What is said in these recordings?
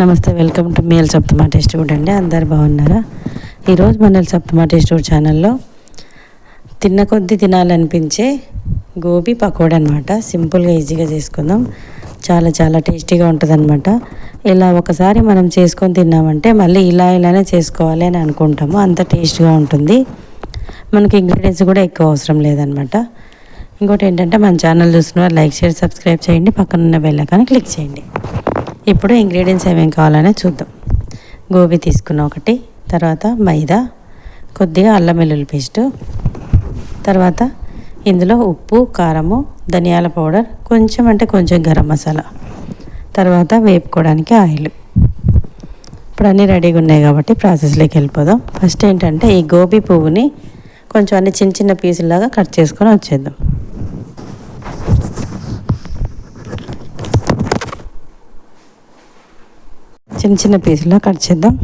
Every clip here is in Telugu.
నమస్తే వెల్కమ్ టు మేల్ సప్తమా టేస్ట్ ఫుడ్ అండి. అందరు బాగున్నారా? ఈరోజు మన సప్తమా టేస్ట్ ఫుడ్ ఛానల్లో తిన్న కొద్దీ తినాలనిపించే గోబీ పకోడా అనమాట సింపుల్గా ఈజీగా చేసుకుందాం. చాలా చాలా టేస్టీగా ఉంటుంది అనమాట ఇలా ఒకసారి మనం చేసుకొని తిన్నామంటే మళ్ళీ ఇలా ఇలానే చేసుకోవాలి అని అనుకుంటాము. అంత టేస్ట్గా ఉంటుంది. మనకి ఇంగ్రీడియంట్స్ కూడా ఎక్కువ అవసరం లేదనమాట ఇంకోటి ఏంటంటే మన ఛానల్ చూస్తున్న లైక్ షేర్ సబ్స్క్రైబ్ చేయండి. పక్కన ఉన్న క్లిక్ చేయండి. ఇప్పుడు ఇంగ్రీడియంట్స్ ఏమేమి కావాలనే చూద్దాం. గోబీ తీసుకున్న ఒకటి తర్వాత మైదా కొద్దిగా అల్లం వెల్లుల్లి పేస్టు తర్వాత ఇందులో ఉప్పు కారము ధనియాల పౌడర్ కొంచెం అంటే కొంచెం గరం మసాలా తర్వాత వేపుకోవడానికి ఆయిల్. ఇప్పుడు అన్నీ రెడీగా ఉన్నాయి కాబట్టి ప్రాసెస్లోకి వెళ్ళిపోదాం. ఫస్ట్ ఏంటంటే ఈ గోబీ పువ్వుని కొంచెం అన్ని చిన్న చిన్న పీసులాగా కట్ చేసుకొని వచ్చేద్దాం. చిన్న చిన్న పీసులా కట్ చేద్దాం.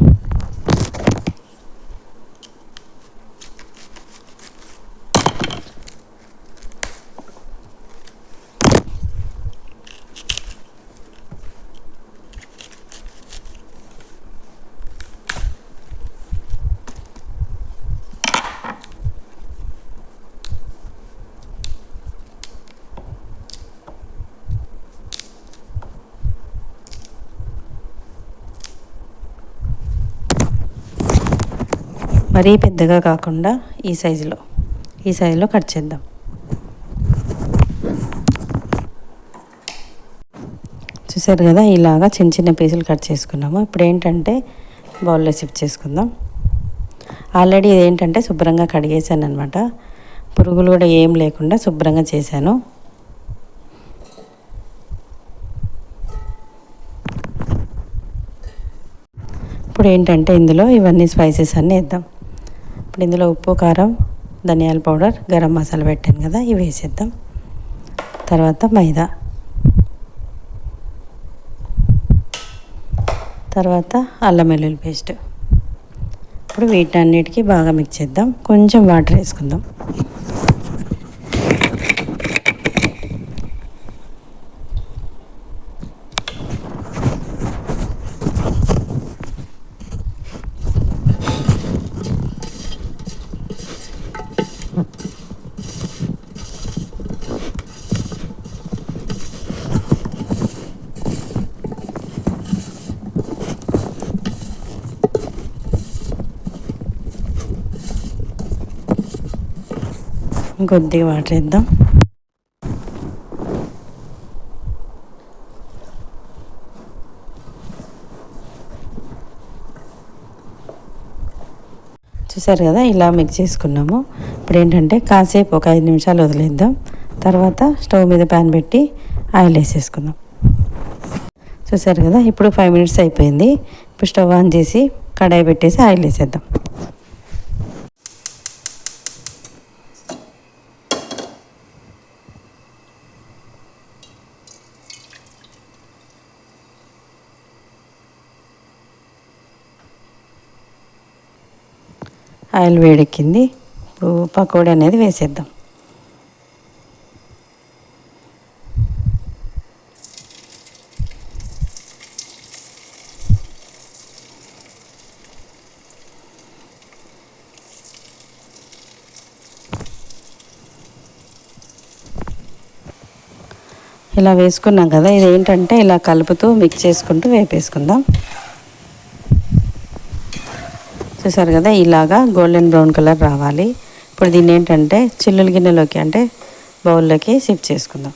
మరీ పెద్దగా కాకుండా ఈ సైజులో ఈ సైజులో కట్ చేద్దాం. చూసారు కదా ఇలాగా చిన్న చిన్న పీసులు కట్ చేసుకున్నాము. ఇప్పుడు ఏంటంటే బౌల్లో షిఫ్ట్ చేసుకుందాం. ఆల్రెడీ ఇదేంటంటే శుభ్రంగా కడిగేసాను అనమాట పురుగులు కూడా ఏం లేకుండా శుభ్రంగా చేశాను. ఇప్పుడు ఏంటంటే ఇందులో ఇవన్నీ స్పైసెస్ అన్నీ వేద్దాం. ఇప్పుడు ఇందులో ఉప్పు కారం ధనియాల పౌడర్ గరం మసాలా పెట్టాను కదా ఇవి వేసేద్దాం. తర్వాత మైదా. తర్వాత అల్లం వెల్లుల్లి పేస్ట్. ఇప్పుడు వీటన్నిటికీ బాగా మిక్స్ చేద్దాం. కొంచెం వాటర్ వేసుకుందాం. కొద్దిగా వాటర్ వేద్దాం. చూసారు కదా ఇలా మిక్స్ చేసుకున్నాము. ఇప్పుడు ఏంటంటే కాసేపు ఒక ఐదు నిమిషాలు వదిలేద్దాం. తర్వాత స్టవ్ మీద ప్యాన్ పెట్టి ఆయిల్ వేసేసుకుందాం. చూసారు కదా ఇప్పుడు ఫైవ్ మినిట్స్ అయిపోయింది. ఇప్పుడు స్టవ్ ఆన్ చేసి కడాయి పెట్టేసి ఆయిల్ వేసేద్దాం. ఆయిల్ వేడెక్కింది. ఇప్పుడు పకోడీ అనేది వేసేద్దాం. ఇలా వేసుకున్నాం కదా ఇది ఏంటంటే ఇలా కలుపుతూ మిక్స్ చేసుకుంటూ వేపేసుకుందాం. చూసారు కదా ఇలాగా గోల్డెన్ బ్రౌన్ కలర్ రావాలి. ఇప్పుడు దీన్ని ఏంటంటే చిల్లుల గిన్నెలోకి అంటే బౌల్లోకి షిఫ్ట్ చేసుకుందాం.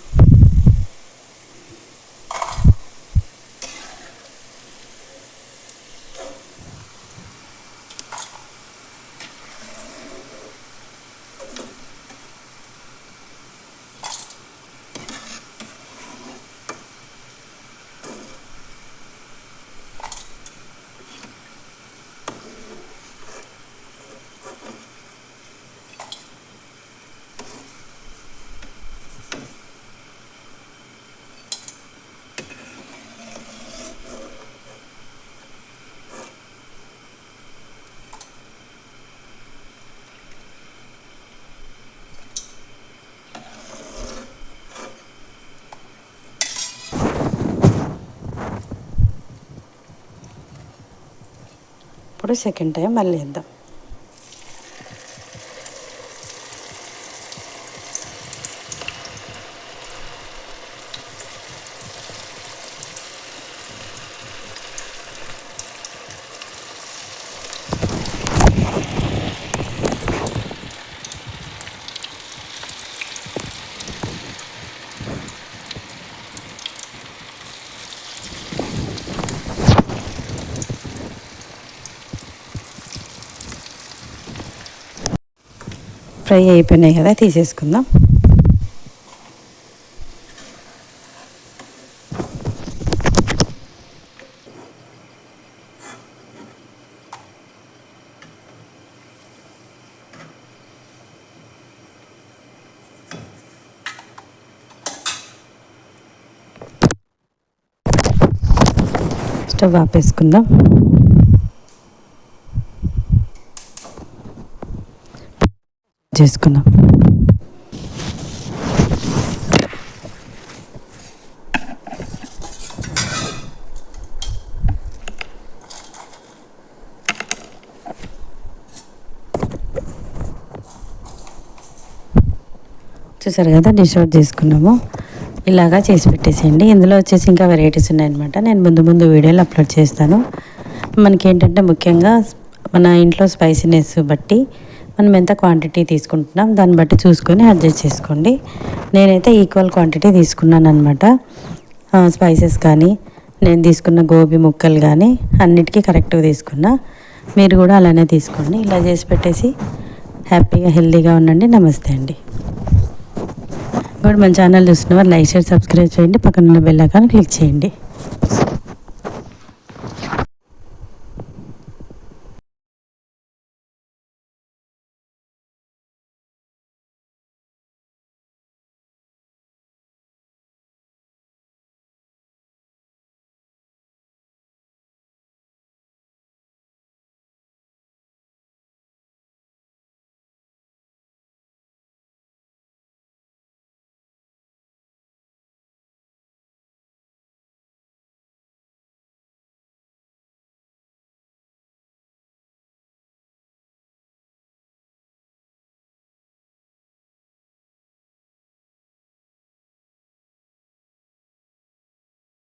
సెకండ్ టైం మళ్ళీ వేద్దాం ఫ్రై అయిపోయినాయి కదా తీసేసుకుందాం. స్టవ్ ఆపేసుకుందాం. చేసుకుందాం. చూసారు కదా డిష్ అవుట్ చేసుకున్నాము. ఇలాగా చేసి పెట్టేసేయండి. ఇందులో వచ్చేసి ఇంకా వెరైటీస్ ఉన్నాయన్నమాట. నేను ముందు ముందు వీడియోలు అప్లోడ్ చేస్తాను. మనకి ఏంటంటే ముఖ్యంగా మన ఇంట్లో స్పైసీనెస్ బట్టి మనం ఎంత క్వాంటిటీ తీసుకుంటున్నాం దాన్ని బట్టి చూసుకొని అడ్జస్ట్ చేసుకోండి. నేనైతే ఈక్వల్ క్వాంటిటీ తీసుకున్నాను అనమాట స్పైసెస్ కానీ నేను తీసుకున్న గోబీ ముక్కలు కానీ అన్నిటికీ కరెక్ట్గా తీసుకున్నా. మీరు కూడా అలానే తీసుకోండి. ఇలా చేసి పెట్టేసి హ్యాపీగా హెల్తీగా ఉండండి. నమస్తే అండి. కూడా మన ఛానల్ చూస్తున్న వారు లైక్ షేర్ సబ్స్క్రైబ్ చేయండి. పక్కన ఉన్న బెల్ ఐకాన్ క్లిక్ చేయండి.